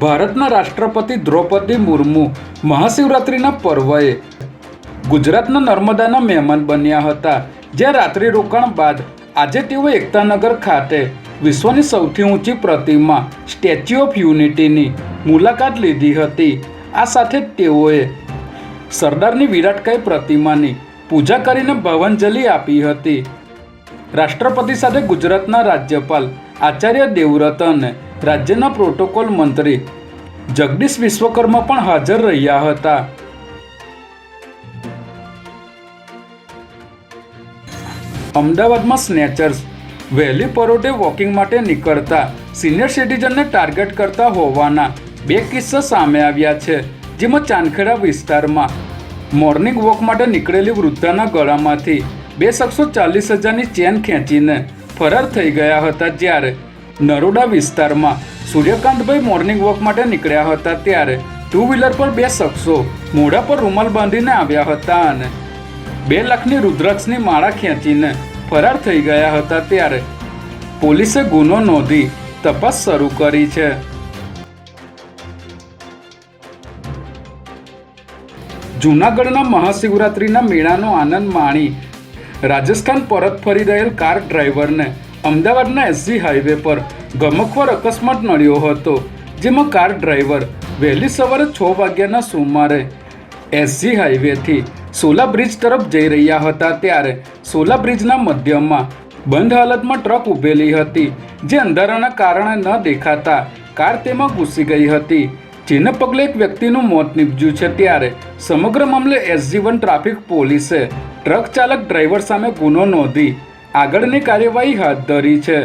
ભારતના રાષ્ટ્રપતિ દ્રૌપદી મુર્મુ મહાશિવરાત્રિના પર્વએ ગુજરાતના નર્મદાના મહેમાન બન્યા હતા, જ્યાં રાત્રિ રોકાણ બાદ આજે તેઓ એકતાનગર ખાતે વિશ્વની સૌથી ઊંચી પ્રતિમા, સ્ટેચ્યુ ઓફ યુનિટીની મુલાકાત લીધી હતી. આ સાથે તેઓએ સરદારની વિરાટકાય પ્રતિમાની પૂજા કરીને ભાવાંજલિ આપી હતી. રાષ્ટ્રપતિ સાથે ગુજરાતના રાજ્યપાલ આચાર્ય દેવવ્રત અને રાજ્યના પ્રોટોકોલ મંત્રી જગદીશ વિશ્વકર્મા પણ હાજર રહ્યા હતા. અમદાવાદમાં સ્નેચર્સ, વહેલી પરોઢે વોકિંગ માટે નીકળતા, સિનિયર સિટીઝનને ટાર્ગેટ કરતા હોવાના બે કિસ્સા સામે આવ્યા છે, જેમાં ચાંદખેડા વિસ્તારમાં મોર્નિંગ વોક માટે નીકળેલી વૃદ્ધાના ગળામાંથી બે શખ્સો ચાલીસ હજારની ચેન ખેંચીને ફરાર થઈ ગયા હતા જ્યારે નરોડા વિસ્તારમાં. સૂર્યકાંતભાઈ મોર્નિંગ વોક માટે નીકળ્યા હતા ત્યારે ટુ વ્હીલર પર બે શખ્સો મોઢા પર રૂમાલ બાંધીને આવ્યા હતા અને બે લાખની રુદ્રાક્ષની માળા ખેંચીને ફરાર થઈ ગયા હતા ત્યારે પોલીસે ગુનો નોંધી તપાસ શરૂ કરી છે. જૂનાગઢના મહાશિવરાત્રિના મેળાનો આનંદ માણી રાજસ્થાન પરત ફરી રહેલ કાર ડ્રાઈવરને અમદાવાદના એસજી હાઈવે પર ગમખવાર અકસ્માત નડ્યો હતો, જેમાં કાર ડ્રાઈવર વહેલી સવારે છ વાગ્યાના સુમારે એસજી હાઈવેથી સોલા બ્રિજ તરફ જઈ રહ્યા હતા ત્યારે સોલા બ્રિજના મધ્યમાં બંધ હાલતમાં ટ્રક ઊભેલી હતી, જે અંધારાના કારણે ન દેખાતા કાર તેમાં ઘૂસી ગઈ હતી. જેને પગલે એક વ્યક્તિનું મોત નીપજ્યું છે ત્યારે સમગ્ર મામલે એસજી વન ટ્રાફિક પોલીસે ટ્રક ચાલક ડ્રાઈવર સામે ગુનો નોંધી આગળની કાર્યવાહી હાથ ધરી છે.